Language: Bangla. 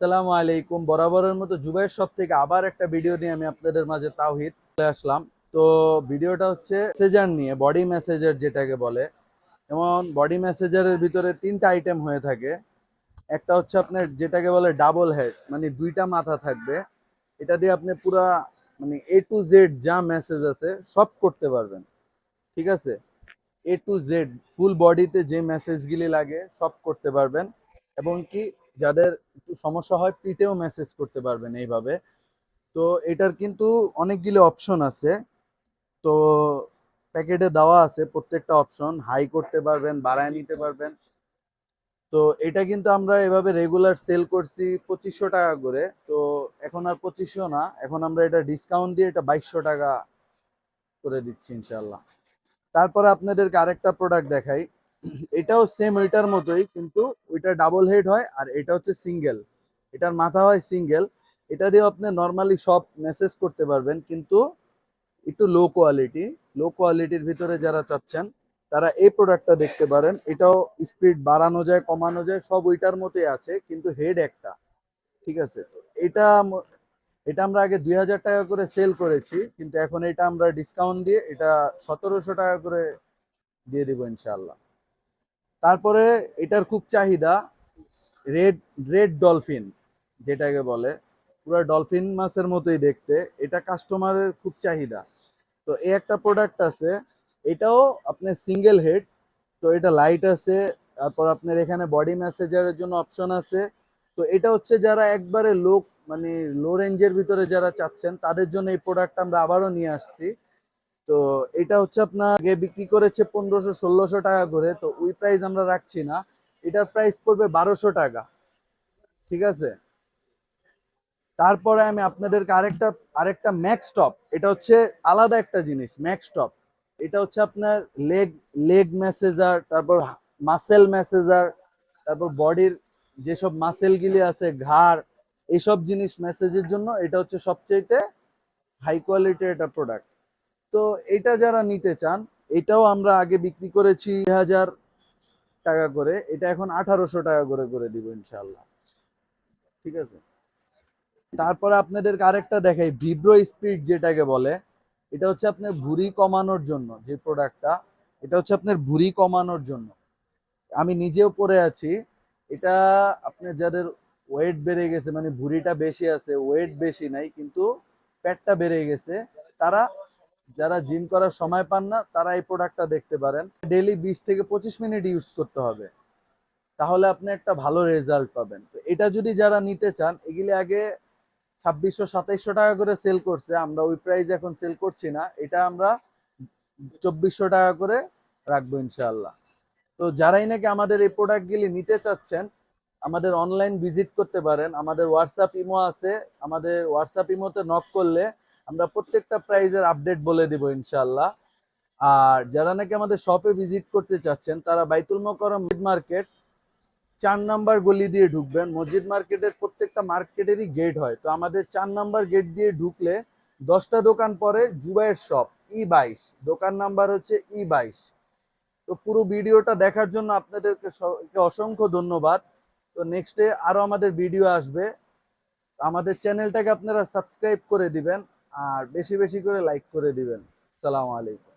আসসালামু আলাইকুম। বরাবরের মতো জুবাইয়ের সব থেকে আবার একটা ভিডিও নিয়ে আমি আপনাদের মাঝে তাওহিদ চলে আসলাম। তো ভিডিওটা হচ্ছে মেসেজার নিয়ে বডি মেসেজার যেটাকে বলে। যেমন বডি মেসেজারের ভিতরে তিনটা আইটেম হয়ে থাকে। একটা হচ্ছে আপনার যেটাকে বলে ডাবল হেড মানে দুইটা মাথা থাকবে। এটা দিয়ে আপনি পুরা মানে এ টু জেড যা মেসেজ আছে, সব করতে পারবেন। ঠিক আছে? এ টু জেড ফুল বডিতে যে মেসেজগুলি লাগে, সব করতে পারবেন। এবং কি যাদের একটু সমস্যা হয় পিঠেও মেসেজ করতে পারবেন এইভাবে। তো এটার কিন্তু অনেকগুলো অপশন আছে। তো প্যাকেটে দেওয়া আছে প্রত্যেকটা অপশন হাই করতে পারবেন, বাড়ায় নিতে পারবেন। তো এটা কিন্তু আমরা এভাবে রেগুলার সেল করছি পঁচিশশো টাকা করে। তো এখন আর পঁচিশশো না, এখন আমরা এটা ডিসকাউন্ট দিয়ে এটা বাইশশো টাকা করে দিচ্ছি ইনশাল্লাহ তারপরে আপনাদেরকে আরেকটা প্রোডাক্ট দেখাই। এটাও সেম ওইটার মতোই, কিন্তু ওইটা ডাবল হেড হয় আর এটা হচ্ছে সিঙ্গেল এটার মাথা হয় সিঙ্গেল এটা দিয়ে আপনি নর্মালি সব মেসেজ করতে পারবেন, কিন্তু একটু লো কোয়ালিটি লো কোয়ালিটির ভিতরে যারা চাচ্ছেন, তারা এই প্রোডাক্টটা দেখতে পারেন। এটাও স্পিড বাড়ানো যায়, কমানো যায়, সব ওইটার মতোই আছে, কিন্তু হেড একটা। ঠিক আছে? এটা এটা আমরা আগে দুই হাজার টাকা করে সেল করেছি, কিন্তু এখন এটা আমরা ডিসকাউন্ট দিয়ে এটা সতেরোশো টাকা করে দিয়ে দিব ইনশাল্লাহ তারপরে এটার খুব চাহিদা, রেড রেড ডলফিন যেটাকে বলে, পুরো ডলফিন মাছের মতোই দেখতে, এটা কাস্টমারের খুব চাহিদা। তো এই একটা প্রোডাক্ট আছে, এটাও আপনার সিঙ্গেল হেড তো এটা লাইট আছে, তারপর আপনার এখানে বডি ম্যাসেজারের জন্য অপশন আছে। তো এটা হচ্ছে যারা একবারে লো মানে লো রেঞ্জের ভিতরে যারা চাচ্ছেন, তাদের জন্য এই প্রোডাক্ট আমরা আবারও নিয়ে আসছি। তো এটা হচ্ছে আপনার আগে বিক্রি করেছে পনেরোশো, ষোলোশো টাকা করে, তো ওই প্রাইস আমরা রাখছি না। এটার প্রাইস পড়বে বারোশো টাকা। ঠিক আছে? তারপরে আমি আপনাদেরকে আরেকটা আরেকটা ম্যাক্স টপ এটা হচ্ছে আলাদা একটা জিনিস ম্যাক্স টপ এটা হচ্ছে আপনার লেগ লেগ ম্যাসেজার তারপর মাসেল মেসেজার তারপর বডির যেসব মাসেলগুলি আছে, ঘাড় এইসব জিনিস মেসেজের জন্য এটা হচ্ছে সবচেয়েতে হাই কোয়ালিটির একটা প্রোডাক্ট তো এটা যারা নিতে চান, এটাও আমরা আগে বিক্রি করেছি হাজার টাকা করে, এটা এখন আঠারোশো টাকা করে করে দিব ইনশাল্লাহ ঠিক আছে? তারপরে আপনাদেরকে আরেকটা দেখাই ভিব্রো স্পিড যেটাকে বলে, এটা হচ্ছে আপনার ভুঁড়ি কমানোর জন্য যে প্রোডাক্টটা এটা হচ্ছে আপনার ভুঁড়ি কমানোর জন্য। আমি নিজেও পরে আছি, এটা আপনার যাদের ওয়েট বেড়ে গেছে মানে ভুঁড়িটা বেশি আছে ওয়েট বেশি নাই, কিন্তু পেটটা বেড়ে গেছে, তারা যারা জিম করার সময় পান না, তারা এই প্রোডাক্টটা দেখতে পারেন। ডেলি বিশ থেকে পঁচিশ মিনিট ইউজ করতে হবে। তাহলে আপনি একটা ভালো রেজাল্ট পাবেন। তো এটা যদি যারা নিতে চান, এগুলি আগে ছাব্বিশশো, সাতাইশশো টাকা করে সেল করছে। আমরা ওই প্রাইস এখন সেল করছি না। এটা আমরা চব্বিশশো টাকা করে রাখব ইনশাল্লাহ তো যারাই নাকি আমাদের এই প্রোডাক্টগুলি নিতে চাচ্ছেন, আমাদের অনলাইন ভিজিট করতে পারেন। আমাদের হোয়াটসঅ্যাপ ইমো আছে। আমাদের হোয়াটসঅ্যাপ ইমোতে নক করলে আমরা প্রত্যেকটা প্রাইজের আপডেট বলে দিব ইনশাল্লাহ আর যারা নাকি আমাদের শপে ভিজিট করতে চাচ্ছেন, তারা বাইতুল মোকরম মার্কেট চার নাম্বার গলি দিয়ে ঢুকবেন। মসজিদ মার্কেটের প্রত্যেকটা মার্কেটেরই গেট হয়। তো আমাদের চার নাম্বার গেট দিয়ে ঢুকলে দশটা দোকান পরে জুবাইয়ের শপ ই বাইশ। দোকান নাম্বার হচ্ছে ই বাইশ। তো পুরো ভিডিওটা দেখার জন্য আপনাদেরকে অসংখ্য ধন্যবাদ। তো নেক্সটে আরও আমাদের ভিডিও আসবে। আমাদের চ্যানেলটাকে আপনারা সাবস্ক্রাইব করে দিবেন। আর বেশি বেশি করে লাইক করে দিবেন। সালাম আলাইকুম।